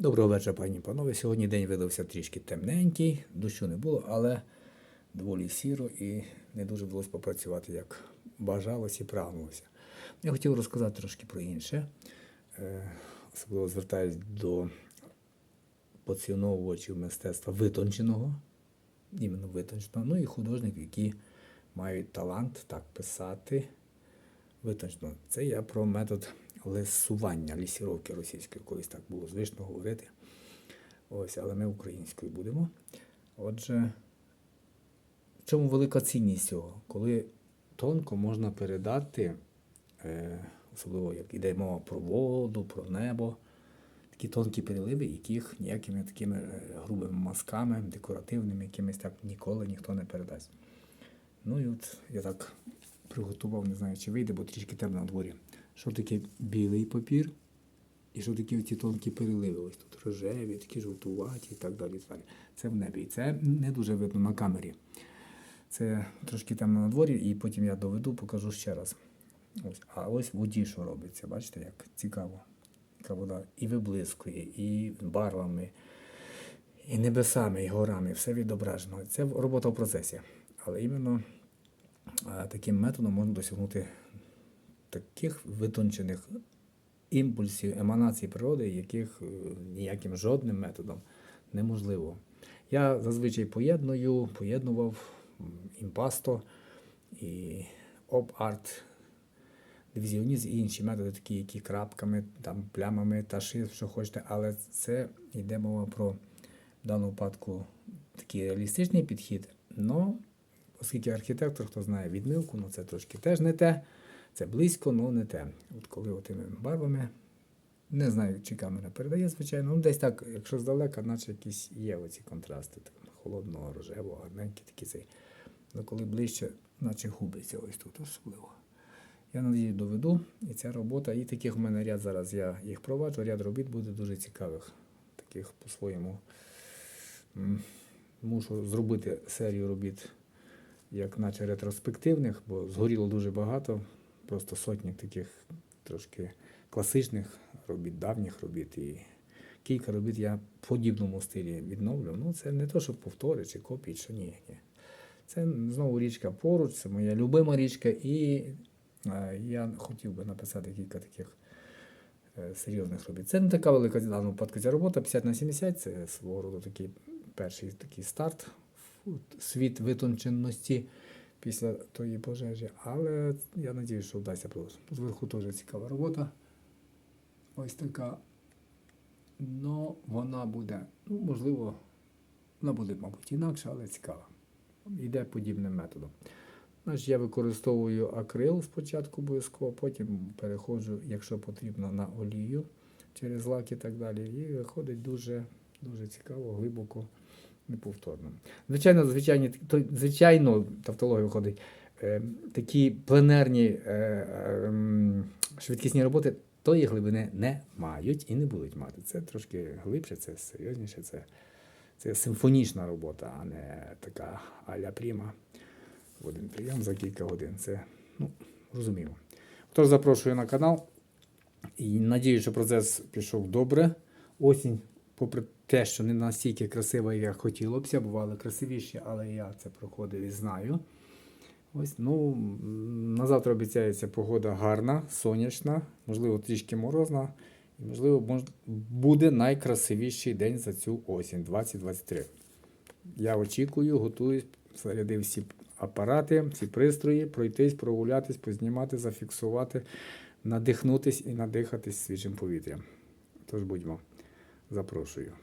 Доброго вечора, пані і панове. Сьогодні день видався трішки темненький, дощу не було, але доволі сіро і не дуже вдалося попрацювати, як бажалося і прагнулося. Я хотів розказати трошки про інше. Е, Особливо звертаюсь до поціновувачів мистецтва витонченого, іменно витонченого, ну і художників, які мають талант так писати витончено. Це я про метод лисування, лісіровки російської, колись так було звично говорити. Ось, але ми українською будемо. Отже, в чому велика цінність цього? Коли тонко можна передати, е, особливо як іде мова про воду, про небо, такі тонкі переливи, яких ніякими такими е, грубими мазками, декоративними, якимись так ніколи ніхто не передасть. Ну і от я так приготував, не знаю, чи вийде, бо трішки темно на дворі. Що таке білий папір, і що такі ці тонкі переливи. Ось тут рожеві, такі жовтуваті і так далі. Це в небі. І це не дуже видно на камері. Це трошки темно на дворі, і потім я доведу, покажу ще раз. Ось. А ось воді, що робиться. Бачите, як цікаво. Яка вода і виблискує, і барвами, і небесами, і горами. Все відображено. Це робота в процесі. Але іменно таким методом можна досягнути таких витончених імпульсів, еманацій природи, яких е, ніяким жодним методом неможливо. Я зазвичай поєдную, поєднував імпасто і оп-арт, дивізіонізм і інші методи, такі, які крапками, там, плямами та шрифт, що хочете, але це йде мова про в даному випадку такий реалістичний підхід. Но, оскільки архітектор, хто знає відмивку, ну це трошки теж не те. Це близько, але не те. От коли отими барвами, не знаю, чи камера передає, звичайно, ну десь так, якщо здалека, наче якісь є оці контрасти, так, холодного, рожевого, гарненький такий цей. Але коли ближче, наче губиться ось тут особливо. Я надію, доведу, і ця робота, і таких в мене ряд зараз я їх проваджу, ряд робіт буде дуже цікавих. Таких по-своєму. Мушу зробити серію робіт, як наче ретроспективних, бо згоріло дуже багато, просто сотні таких трошки класичних робіт, давніх робіт. І кілька робіт я в подібному стилі відновлю. Ну, це не то, що повтори чи копії, що ні. Це знову річка поруч, це моя любима річка, і е, я хотів би написати кілька таких е, серйозних робіт. Це не така велика в даному випадку ця робота, 50 на 70, це свого роду такий перший такий старт світ витонченості після тої пожежі. Але я сподіваюся, що вдасться просто. Зверху теж цікава робота. Ось така. Ну, вона буде, ну, можливо, вона буде, мабуть, інакша, але цікава. Йде подібним методом. Значить, я використовую акрил спочатку обов'язково, потім переходжу, якщо потрібно, на олію через лак і так далі. І виходить дуже, дуже цікаво, глибоко, неповторно. Звичайно, звичайні, то, звичайно, тавтологія виходить, е, такі пленерні е, е, швидкісні роботи тої глибини не мають і не будуть мати. Це трошки глибше, це серйозніше, це, це симфонічна робота, а не така аля пріма в один прийом за кілька годин. Це ну, розуміло. Тож запрошую на канал. І надію, що процес пішов добре. Осінь, попри те, що не настільки красива, як хотілося бували красивіші, але я це проходив і знаю. Ось, ну, на завтра обіцяється погода гарна, сонячна, можливо, трішки морозна. І, можливо, мож, буде найкрасивіший день за цю осінь 2023. Я очікую, готуюсь, зарядив всі апарати, всі пристрої, пройтись, прогулятись, познімати, зафіксувати, надихнутись і надихатись свіжим повітрям. Тож будьмо, запрошую.